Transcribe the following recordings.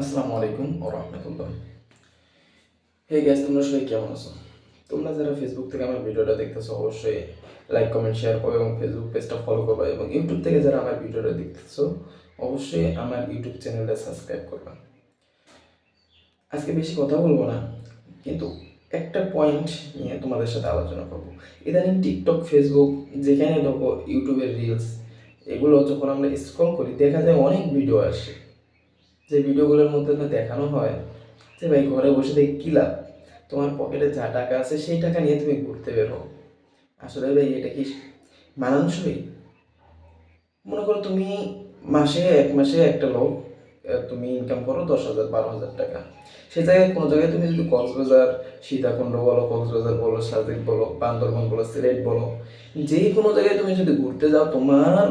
আসসালামু আলাইকুম ও রহমতুল্লাহ। হে গ্যাস তোমরা সবাই কেমন আছো? তোমরা যারা ফেসবুক থেকে আমার ভিডিওটা দেখতেছো, অবশ্যই লাইক কমেন্ট শেয়ার করো এবং ফেসবুক পেজটা ফলো করবে এবং ইউটিউব থেকে যারা আমার ভিডিওটা দেখতেছো, অবশ্যই আমার ইউটিউব চ্যানেলটা সাবস্ক্রাইব করবে। আজকে বেশি কথা বলব না, কিন্তু একটা পয়েন্ট নিয়ে তোমাদের সাথে আলোচনা করব। ইদানিং টিকটক ফেসবুক যেখানে ঢোকো ইউটিউবের রিলস এগুলো যখন আমরা স্ক্রল করি, দেখা যায় অনেক ভিডিও আসে। যে ভিডিওগুলোর মধ্যে দেখানো হয় যে ভাই ঘরে বসে দেখ কী লাভ? তোমার পকেটে যা টাকা আছে সেই টাকা নিয়ে তুমি ঘুরতে বেরো আসলে ভাই এটা কি মানানসই? মনে করো তুমি মাসে, এক মাসে একটা লোক তুমি ইনকাম করো দশ হাজার, বারো হাজার টাকা। সেই জায়গায় কোনো জায়গায় তুমি যদি কক্সবাজার, সীতাকুণ্ড বলো, কক্সবাজার বলো, সাজেক বলো, বান্দরবন বলো, সিলেট বলো, যে কোনো জায়গায় তুমি যদি ঘুরতে যাও, তোমার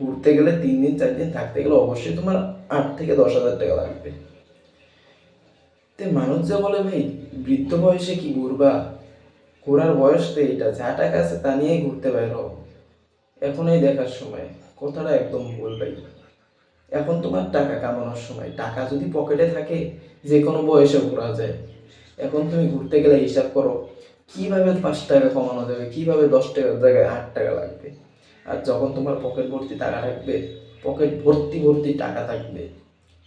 ঘুরতে গেলে তিন দিন, চার দিন থাকতে গেলে অবশ্যই তোমার আট থেকে দশ হাজার টাকা লাগবে। তে মানুষ যে বলে, ভাই, বৃদ্ধ বয়সে কি ঘুরবা? ঘোরার বয়স তো এইটা যা টাকা আছে তা নিয়েই ঘুরতে বেরো এখনই দেখার সময়, কথাটা একদম ভুল, ভাই। এখন তোমার টাকা কামানোর সময়, টাকা যদি পকেটে থাকে যে কোনো বয়সে ঘোরা যায়। এখন তুমি ঘুরতে গেলে হিসাব করো, কীভাবে পাঁচ টাকা কমানো যাবে? কীভাবে দশ টাকার জায়গায় আট টাকা লাগবে? আর যখন তোমার পকেট ভর্তি টাকা থাকবে, পকেট ভর্তি ভর্তি টাকা থাকবে,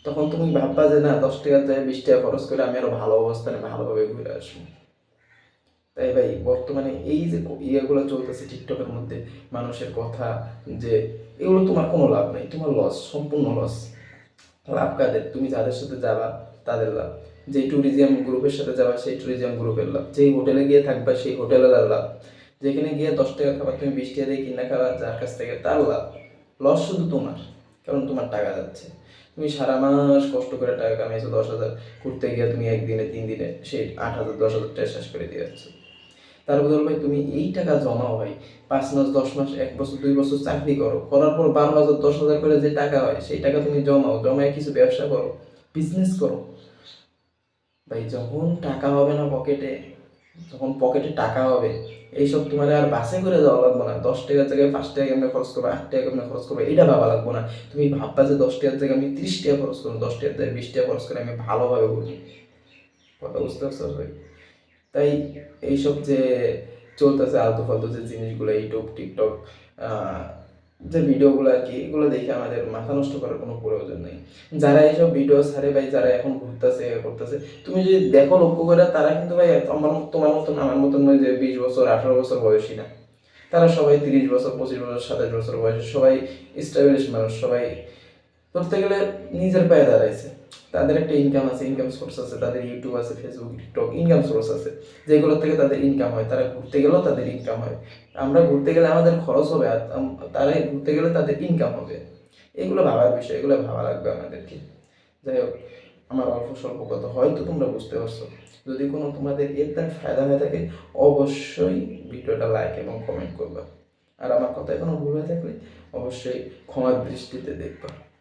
তখন তুমি ভাববা যে না, দশ টাকার জায়গায় বিশ টাকা খরচ করে আমি আরও ভালো অবস্থানে ভালোভাবে ঘুরে আসব। তাই ভাই, বর্তমানে এই যে ইয়েগুলো চলতেছে টিকটকের মধ্যে, মানুষের কথা, যে এগুলো তোমার কোনো লাভ নেই, তোমার লস সম্পূর্ণ লস লাভ কাদের? তুমি যাদের সাথে যাবা, তাদের লাভ। যে ট্যুরিজম গ্রুপের সাথে যাবা, সেই ট্যুরিজম গ্রুপের লাভ। যেই হোটেলে গিয়ে থাকবা, সেই হোটেলের লাভ। যেখানে গিয়ে দশ টাকা খাবার তুমি বিশ টাকা দিয়ে কিনা খাবা, যার কাছ থেকে তার লাভ। লস শুধু তোমার, কারণ তোমার টাকা যাচ্ছে। তুমি সারা মাস কষ্ট করে টাকা কামিয়েছো, দশ হাজার। ঘুরতে গিয়ে তুমি একদিনে তিন দিনে সেই আট হাজার, দশ হাজার টাকা শেষ করে দিয়ে যাচ্ছ। তার বদল ভাই তুমি এই টাকা জমাও ভাই। পাঁচ মাস, দশ মাস, এক বছর, দুই বছর চাকরি করো। করার পর বারো হাজার, দশ হাজার করে যে টাকা হয়, সেই টাকা তুমি জমাও। জমায় কিছু ব্যবসা করো বিজনেস করো। ভাই, যখন টাকা হবে না পকেটে, যখন পকেটে টাকা হবে, এইসব তোমার আর বাসে করে যাওয়া লাগবে না। দশ টাকার জায়গায় পাঁচ টাকা কেমনে খরচ করব, আট টাকা কেমনে খরচ করব, এটা ভাবা লাগবে না। তুমি ভাববা যে দশ টাকার জায়গায় আমি ত্রিশ টাকা খরচ করব, দশ টাকার জায়গায় বিশ টাকা খরচ করে আমি ভালোভাবে ঘুরি কথা বুঝতে পারছ ভাই? তাই এইসব যে চলতেছে আলতু ফালতু যে জিনিসগুলো ইউটিউব টিকটক যে ভিডিওগুলো আর কি, এগুলো দেখে আমাদের মাথা নষ্ট করার কোনো প্রয়োজন নেই। যারা এইসব ভিডিও ছাড়ে ভাই, যারা এখন ঘুরতেছে করতেছে, তুমি যদি দেখো লক্ষ্য করে, তারা কিন্তু ভাই আমার তোমার মতন, আমার মতন নয় যে বিশ বছর, আঠারো বছর বয়সী না। তারা সবাই তিরিশ বছর, পঁচিশ বছর, সাতাশ বছর বয়সে, সবাই স্টাবলিশ মানুষ, সবাই ধরতে গেলে নিজের পায়ে দাঁড়াইছে। তাদের একটা ইনকাম আছে ইনকাম সোর্স আছে, তাদের ইউটিউব আছে ফেসবুক টিকটক ইনকাম সোর্স আছে। যেগুলোর থেকে তাদের ইনকাম হয়, তারা ঘুরতে গেলেও তাদের ইনকাম হয়। আমরা ঘুরতে গেলে আমাদের খরচ হবে, আর আম- তারা ঘুরতে গেলে তাদের ইনকাম হবে। এগুলো ভাবার বিষয়, এগুলো ভাবা লাগবে আমাদেরকে। যাই হোক, আমার অল্প স্বল্প কথা হয়তো তোমরা বুঝতে পারছ। যদি কোনো তোমাদের এর দ্বারা ফায়দা হয়ে থাকে, অবশ্যই ভিডিওটা লাইক এবং কমেন্ট করবা। আর আমার কথা কোনো ভুল হয়ে থাকলে অবশ্যই ক্ষমার দৃষ্টিতে দেখবা।